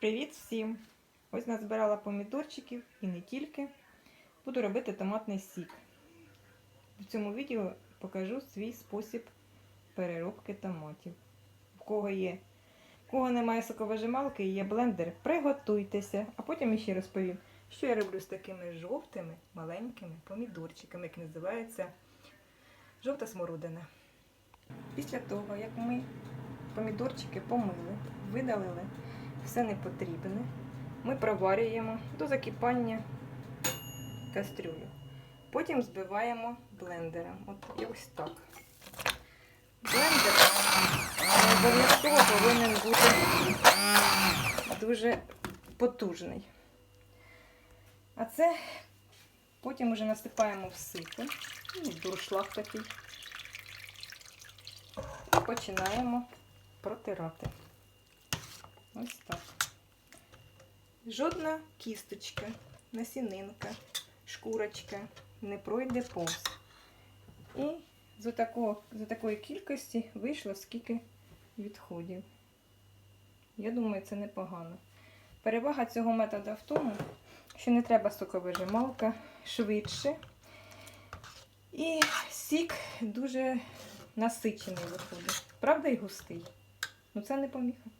Привіт всім! Ось назбирала помідорчиків і не тільки. Буду робити томатний сік. В цьому відео покажу свій спосіб переробки томатів. В кого є, в кого немає соковижималки і є блендер, приготуйтеся, а потім ще розповім, що я роблю з такими жовтими маленькими помідорчиками, як називається жовта смородина. Після того, як ми помідорчики помили, видалили все непотрібне, ми проварюємо до закипання кастрюлю. Потім збиваємо блендером. От ось так. Блендер обов'язково повинен бути дуже потужний. А це потім вже насипаємо в сито, ну, дуршлаг такий. І починаємо протирати. Ось так. Жодна кісточка, насінинка, шкурочка не пройде повз. І з, такого, з такої кількості вийшло скільки відходів. Я думаю, це непогано. Перевага цього методу в тому, що не треба соковижималка швидше. І сік дуже насичений виходить. Правда і густий. Ну це не поміха.